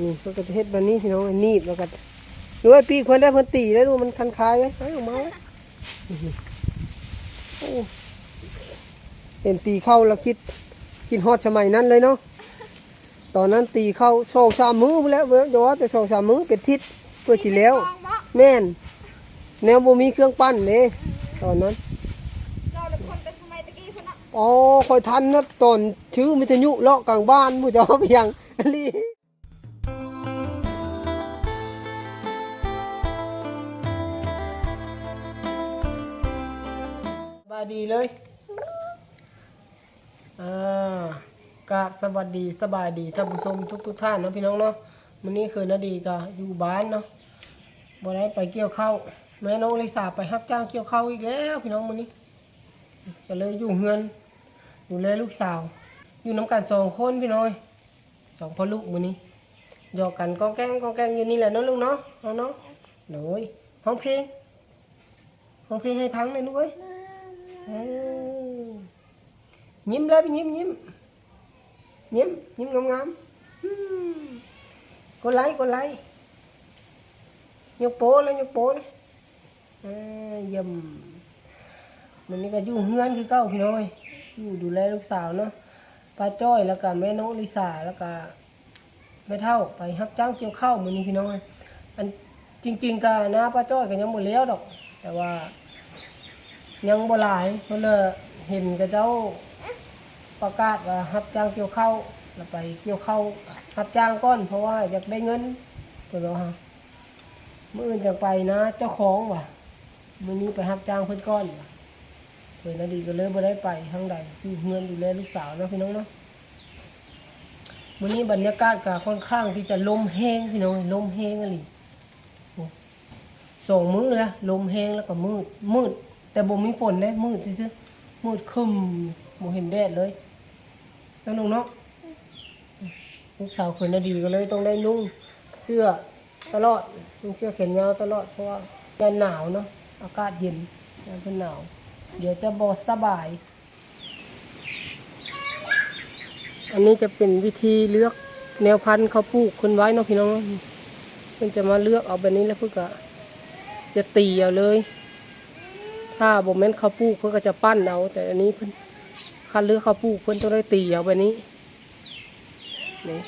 นี่เพิ่นก็จะเฮ็ดแบบนี้พี่น้องอันนีบแล้วก็หรือว่าปีกเพิ่นได้เพิ่นตีแล้วดูมันคันคายไว้ให้ออกมาไว้อื้อหือโอ้เห็นตีเข้าแล้วคิดกินฮอดสมัยนั้นเลยเนาะตอนนั้นตีเข้าสองสามมื้อพู้นแหล้วเว้ยเดี๋ยวว่าแต่สองสามมื้อเป็นทิศเพื่อสิแล้วมองบ่แม่น แนวบ่มีเครื่องปั้นเด้ตอนนั้นเราเลยคนเป็นสมัยตะกี้พุ่นน่ะอ๋อคอยทันนะตอนชื่อมิทยุเลาะกลางบ้านผู้เจ้าไปยังอั ดีเลยอ่ากราบสวัสดีสบายดีท่านผู้ชมทุกทุกท่านเนาะพี่น้องเนาะวันนี้คือนาดีก็อยู่บ้านเนาะบ่ได้ไปเกี่ยวข้าวแม่น้องลิสาไปรับจ้างเกี่ยวข้าวอีกแล้วพี่น้องวันนี้ก็เลยอยู่เฮือนดูแลลูกสาว อยู่น้ำกันสองคนพี่น้อยสองพ่อลูกมือนี้หยอกกันกองแกล้งกองแกล้งอยู่นี่แหละเนาะลูกเนาะเนาะเนาะหน่อยห้องเพลงห้องเพลงให้พังเลยลูกเอ้ย ยิ้มเลยไปยิ้มยิ้มยิ้มยิ้มงามๆอืมกดไลค์กดไลค์ยกโป้เลยยกโป้เลยเออเยี่ยมมันนี่ก็อยู่เฮือนคือเก้าพี่น้อยอยู่ดูแลลูกสาวเนาะป้าจ้อยแล้วก็แม่น้องลิสาแล้วก็แม่เท่าไปรับจ้างเกี่ยวข้าวมือนี้พี่น้อยอันจริง ๆก็นะป้าจ้อยก็ยังหมดแล้วดอก แต่ว่า ยังบ่หลายเพราะเลยเห็นกับเจ้าประกาศว่ารับจ้างเกี่ยวข้าวแล้วไปเกี่ยวข้าวรับจ้างก้อน เพราะว่าอยากได้เงินเพิ่นว่าฮะมื้ออื่นจะไปนะ เจ้าของว่ะมื้อนี้ไปรับจ้างเพิ่นก้อนว่ะเพื่อนนาดีก็เลยบ่ได้ไปทางใดอยู่เฮือนดูแลลูกสาวเนาะพี่น้องเนาะวันนี้บรรยากาศก็ค่อนข้างที่จะลมแห้งพี่น้องลมแห้งอะไรสองมื้อแล้วลมแห้งแล้วก็มืดมืด แต่บ่มีฝนเลยมืดซื่อๆมืดครึมบ่เห็นแดดเลยแล้วน้องเนาะลูกสาวเพื่อนาดีก็เลยต้องได้นุ่งเสื้อตลอดนุ่งเสื้อแขนยาวตลอดเพราะว่าแกหนาวเนาะอากาศเย็นแกเป็นหนาว เดี๋ยวจะบอสบาย อันนี้จะเป็นวิธีเลือกแนวพันธุ์เขาปลูกคนไว้เนาะพี่น้องเพิ่นจะมาเลือกเอาแบบนี้แล้วเพื่อก็จะตีเอาเลย ถ้าบ่แม่นเขาปลูกเพื่อก็จะปั้นเอา แต่อันนี้เพิ่นคันเลือกเขาปลูกเพิ่นต้องได้ตีเอาแบบนี้นี่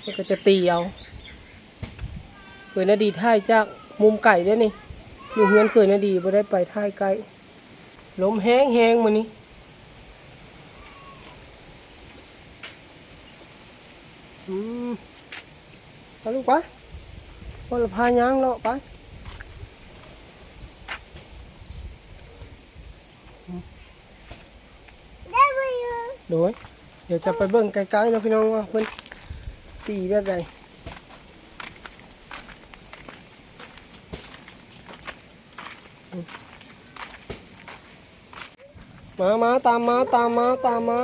เพิ่นก็จะตีเอาเผื่อนาดีท่ายจากมุมไก่เด้นี่อยู่เฮือนเคยนาดีบ่ได้ไปท่ายไกลลมแห้งแห้งมือนี้อืมไปลูกไปพอละพายางเลาะไป โดยเดี๋ยวจะไปเบิ่งไกลๆนะพี่น้องว่าเพิ่นตีแบบใดมามาตามมาตามมาตามมา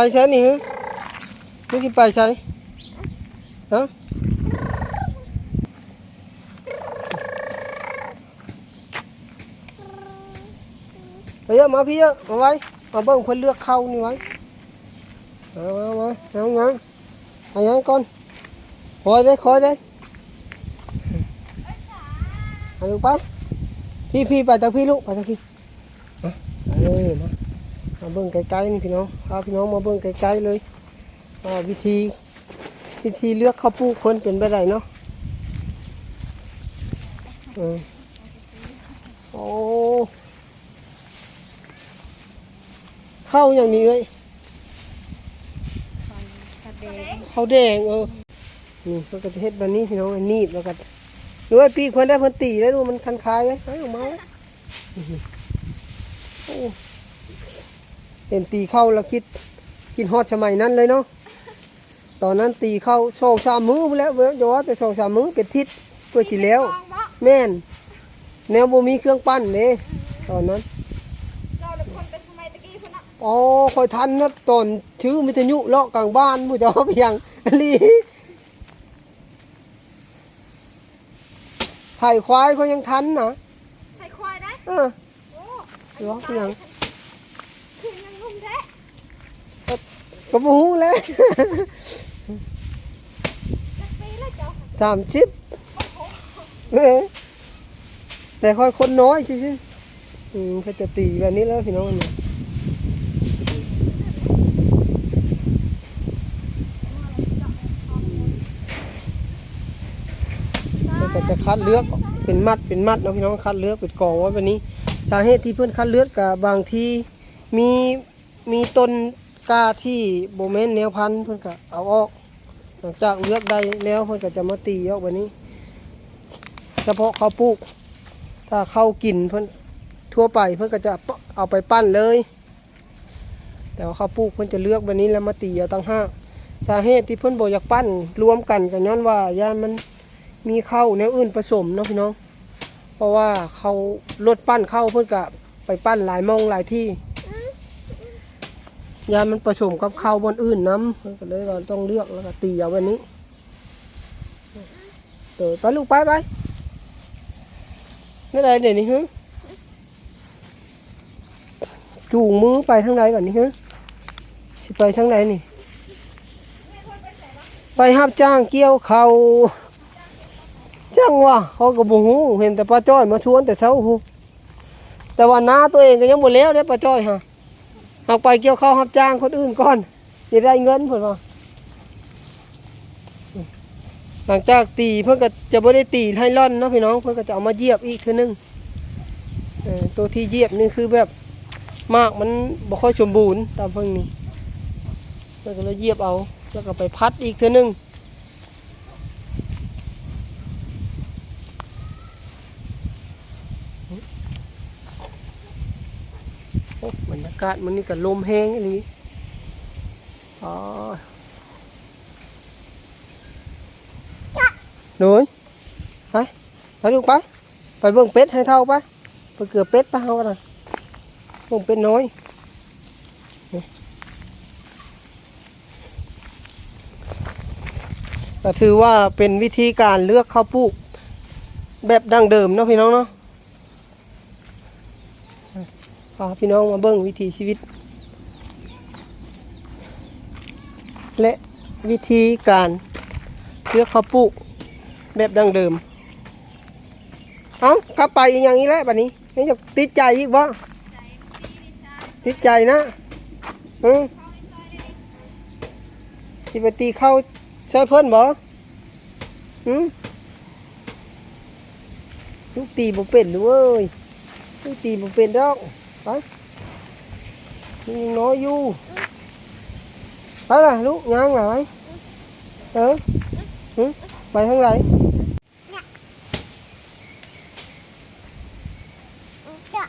ไปใช่นี่ฮะนี่คือไปใช่ฮะไปเยอะมาพี่เยอะมาไว้มาเบิ่งเพิ่นเลือกเข้านี่ไว้มามามาเอางั้นเอางั้น con khói đấy khói đấy เอาลูกไปพี่พี่ไปทางพี่ลูกไปทางพี่มาเออมา มาเบิ่งไกลๆนี่พี่น้องพาพี่น้องมาเบิ่งไกลๆเลยอ่าวิธี วิธีเลือกข้าวปลูกคนเป็นไปได้เนาะออโอ้เข้าอย่างนี้เลยเขาแดงเออนี่เพิ่นก็จะเฮ็ดแบบนี้พี่น้องนีบแล้วก็หรือว่าปีกเพิ่นได้พิ่นตีแล้วดูมันคันคายไว้ให้ออกมาไว้อื้อหือโอ้ เห็นตีเข้าแล้วคิดกินฮอดสมัยนั้นเลยเนาะตอนนั้นตีเข้าสองสามมื้อพู้นแหล้วเว้ยเดี๋ยวว่าแต่สองสามมื้อเป็นทิศเพื่อสิแล้วมองบ่แม่น แนวบ่มีเครื่องปั้นเด้ตอนนั้นเราเลยคนเป็นสมัยตะกี้พุ่นน่ะอ๋อคอยทันนะตอนชื่อมิทยุเลาะกลางบ้านผู้เจ้าไปยังอันนี้ไผ่ควายเขายังทันนะใส่ควายได้เออโอ้หรอคือยัง คือยังงงแท้ ก็บ่ฮู้แล้วสามสิบเออแต่ค่อยคนน้อยซื่อๆอืมเขาจะตีแบบนี้แล้วพี่น้องเนี่ยก็จะคัดเลือกเป็นมัดเป็นมัดเนาะพี่น้องคัดเลือกเป็นกองไว้แบบนี้ สาเหตุที่เพื่อนคัดเลือกกับบางที่มีมีต้น กล้าที่โบแมนแนวพันธุ์เพื่อนก็เอาออกหลังจากเลือกได้แล้วเพื่อนก็จะมาตีออกแบบนี้ เฉพาะเขาปลูก ถ้าเข้ากินเพื่อนทั่วไปเพื่อนก็จะเอาไปปั้นเลย แต่ว่าเขาปลูกเพื่อนจะเลือกแบบนี้แล้วมาตีเอาตั้งห้าสาเหตุที่เพื่อนบอกอยากปั้นรวมกันกันย้อนว่าย่านมันมีเข้าแนวอื่นผสมเนาะพี่น้อง เพราะว่าเขาลดปั้นเข้าเพื่อนก็ไปปั้นหลายมองหลายที่ ยามันผสมกับข้าวบนอื่นน้ำก็เลยว่าต้องเลือกแล้วก็ตีเอาแบบนี้เตอไปลูกไปไปนี่อะไรเดี๋ยวนี้ฮะจูงมือไปทางไหนก่อนนี่ฮะสิไปทางไหนนี่ ไปหับจ้างเกี่ยวเขาวจังวะเขาก็บ่ฮู้เห็นแต่ป้าจ้อยมาชวนแต่เช้าฮูแต่ว่าน้าตัวเองก็ยังบ่แล้วเด้ป้าจ้อยฮะ เอาไปเกี่ยวข้าวรับจ้างคนอื่นก่อนจะได้เงินเพิ่นว่าหลังจากตีเพิ่นก็จะไม่ได้ตีให้ร่อนเนาะพี่น้องเพิ่นก็จะเอามาเยียบอีกเทื่อนึงตัวที่เยียบนี่คือแบบมากมันบ่ค่อยสมบูรณ์ตามเพิ่งนี้เพิ่นก็เลยเยียบเอา แล้วก็ไปพัดอีกเท่านึง โอ้บรรยากาศมันนี่ก็ลมแห้งอันนี้อ๋อหนูไปไปลูกไป ไปเบิ่งเป็ดให้เท่าไปไปเกือบเป็ดไปเอาไปนะเบิ่งเป็ดน้อยก็ถือว่าเป็นวิธีการเลือกข้าวปลูกแบบดั้งเดิมเนาะพี่น้องเนาะ พาพี่น้องมาเบิ่งวิถีชีวิต และวิธีการเลือกข้าวปลูกแบบดังเดิม เอากลับไปอีกอย่างนี้แหละบัดนี้นี่จะติดใจอีกบ่ติดใจนะอืมสิไปตีเข้าใช้เพิ่นบ่อืมลูกตีบ่เป็นเลยเว้ยลูกตีบ่เป็นดอก ไปมันยังน้อยอยู่ไปล่ะลูกย่างล่ะไปเออหึไปทางไหน จ้ะ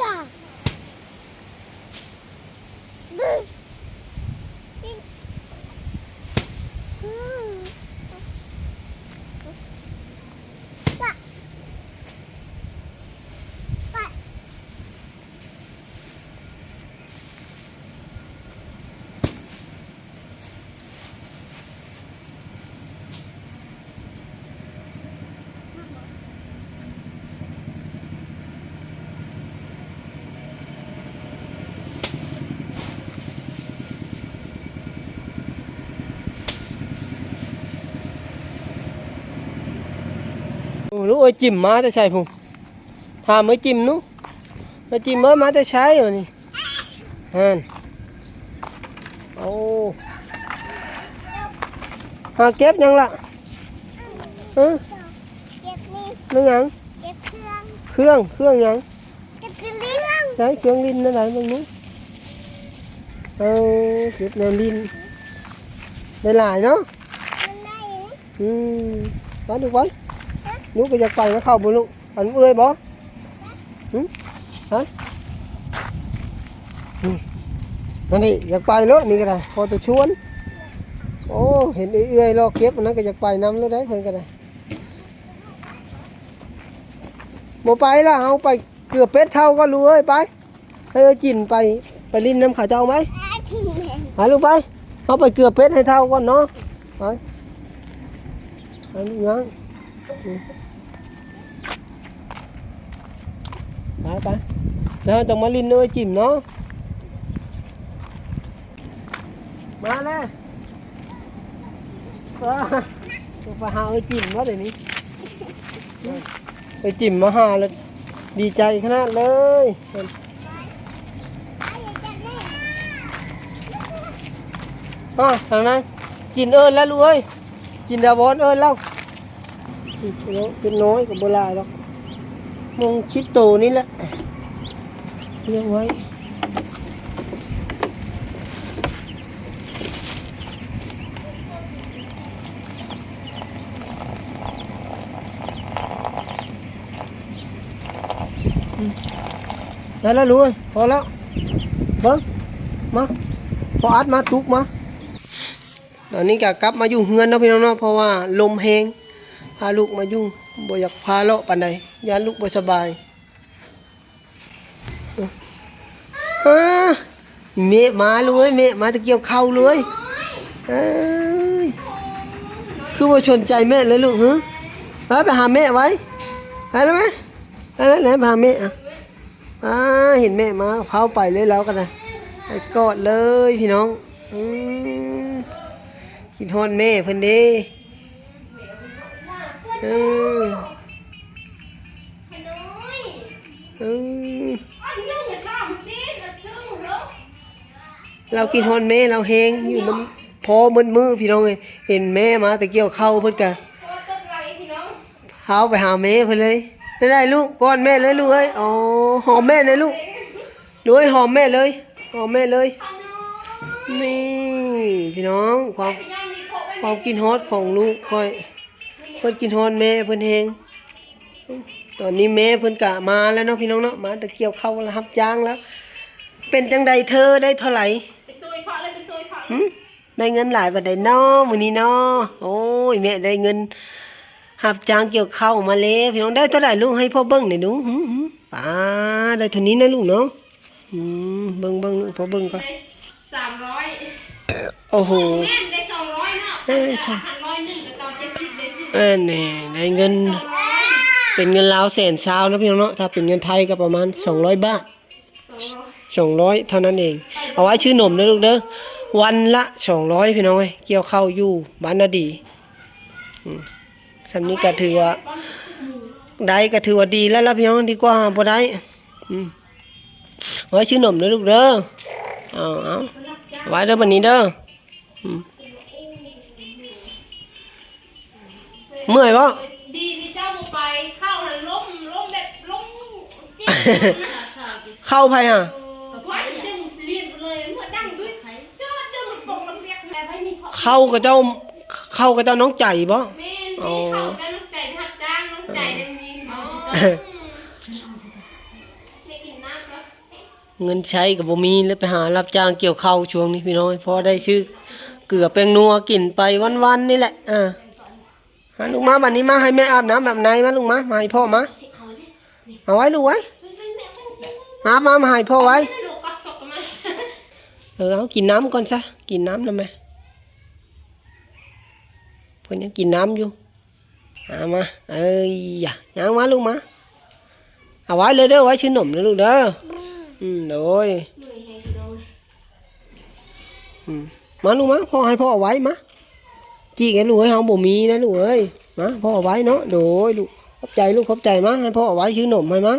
จ้ะบึ้งปิ้งอืมจ้ะไป โอ้ลูกเอ้ยจิ้มมาแต่ใช่พุ่งถามไม่จิ้มนุมาจิ้มเมื่อมาแต่ใช้อยู่นี่ฮันโอ้หาเก็บยังล่ะฮะเก็บนี่นึกยังเก็บเครื่องเครื่องเครื่องยังเก็บเครื่องใช้เครื่องลิ้นนั่นไหนมึงนู้เออเก็บแนวลิ้นได้หลายเนาะมันได้นะอืมไปดูไว้ ลูกก็อยากไปนะเข้าบุลูกอันเอ้ยบ่หึฮะนั่นนี่อยากไปเลยนี่ก็ได้พอจะชวน โอ้เห็นเอื้อยๆรอเก็บอันนั้นก็อยากไปนำแล้วได้เพิ่นก็ได้บ่ไปละเอาไปเกือบเป็ดเท่าก็รู้เอ้ยไปให้เอ้ยจินไปไปลิ้นน้ำขาเจ้าไหมอะถึงแม่หาลูกไปเขาไปเกือบเป็ดให้เท่าก่อนเนาะไปไปลูกยังอืม ไปไปแล้วจะมาลินเนยจิ้มเนาะมาเลยว้าไปหาไอ้จิ้มวะเดี๋ยวนี้ไปจิ้มมาหาเลยดีใจขนาดเลยอะทางนั้นกินเอิญแล้วลูกเอ้ยกินดาวบอนเอิญแล้วเป็นน้อยกับโบราณหรอก มงชิปโตนี่แหละเลี้ยงไว้ได้แล้วลูกเอ้ยพอแล้วเบิ้งมาพออัดมาตุกมาตอนนี้ก็กลับมาอยู่เฮือนนะพี่น้องเนาะเพราะว่าลมแหงพาลูกมาอยู่ บ่อยากพาเลาะปานใดยานลูกบ่สบายเออเมะมาเลยเมะมาตะเกียวเข้าเลยเอ้ยคือบ่สนใจแม่เลยลูกฮะไปไปหาแม่ไว้ไปแล้วไหมไปแล้วไหนไปหาแม่อะอ่าเห็นแม่มาเผาไปเลยแล้วกันนะไปกอดเลยพี่น้องอืมกินฮอนแม่เพิ่นเด้ เออเออเรากินฮอนแม่เราแหงอยู่น้ำพอมืดมือพี่น้องเอ้ยเห็นแม่มาแต่เกี่ยวเข้าเพิ่นกะเท้าไปหาแม่เพิ่นเลยได้ได้ลูกก้อนแม่เลยลูกเอ้ยอ๋อหอมแม่เลยลูกลูกเอ้ยหอมแม่เลยหอมแม่เลยนี่พี่น้องความความกินฮอตของลูกค่อย เพิ่นกินฮอตแม่เพิ่นเฮงตอนนี้แม่เพิ่นกะมาแล้วเนาะพี่น้องเนาะมาตะเกียวเข้าแล้วรับจ้างแล้ว เป็นจังใดเธอได้เท่าไหร่ไปซวยเพาะเลยไปซวยเพาะหึได้เงินหลายบัดใดน้อมื้อนี้น้อโอ้ยแม่ได้เงินรับจ้างเกี่ยวข้าวมาแล้วพี่น้องได้เท่าไหร่ลูกให้พ่อเบิ่งหน่อยหนูหึหึป้าได้เท่านี้นะลูกเนาะอืมเบิ่งเบิ่งลูกพ่อเบิ่งก่อนได้สามร้อยโอ้โหแม่นได้สองร้อยเนาะ เลยเนี่ได้เงิน เป็นเงินลาวแสนซาวนะพี่น้องเนาะถ้าเป็นเงินไทยก็ประมาณ 200 บาทสองร้อย200 เท่านั้นเอง เอาไว้ชื่อหนมนะลูกเด้อวันละ 200 พี่น้องเอ้ยเกี่ยวข้าวอยู่บ้านนาดีสำนี้ก็ถือว่าได้ก็ถือว่าดีแล้วล่ะพี่น้องดีกว่าบ่ได้เอาไว้ชื่อหนมนะลูกเด้อเอาเอาไว้เด้อบัดนี้เด้ออืม เมื่อยบ่ดีที่เจ้าบ่ไปเข้าหันล้มล้มแบบล้มจิ๊บเข้าไปอะไว้ดึงเลียนไปเลยเมื่อดังด้วยเจ้าดึงมันปกลำเลียกแล้วไปนี่เพาะเข้ากับเจ้าเข้ากับเจ้าน้องใจบ่แม่นที่เขาจะน้ำใจทับจ้างน้ำใจได้มีอ๋อไม่กินน้ำครับเงินใช้กับบ่มีแล้วไปหารับจ้างเกี่ยวข้าวช่วงนี้พี่น้อยพอได้ชื่อเกลือแป้งนัวกินไปวันๆนี่แหละอ่า มาลูกมาบัดนี้มาให้แม่อาบน้ำแบบไหนมาลูกมามาให้พ่อมาเอาไว้ลูกไว้มามามาให้พ่อไว้เออเอากินน้ำก่อนซะกินน้ำแล้วไหมเพิ่นยังกินน้ำอยู่เอามาเอ้ยยังมาลูกมาเอาไว้เลยเด้อไว้ชื่อหนมนะลูกเด้ออืมโดยเหนื่อยอืมมาลูกมาพ่อให้พ่อเอาไว้มา จีกันลูกให้เฮาบ่มีนะลูกเอ้ยมาพ่อเอาไว้เนาะโดยลูกขอบใจลูกขอบใจมาให้พ่อเอาไว้ชื่อหนมให้มา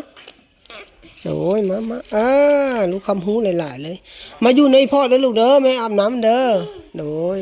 โดยมามาอ่าลูกคำหูหลายๆเลย มาอยู่ในพ่อเด้อลูกเด้อแม่อาบน้ำเด้อโดย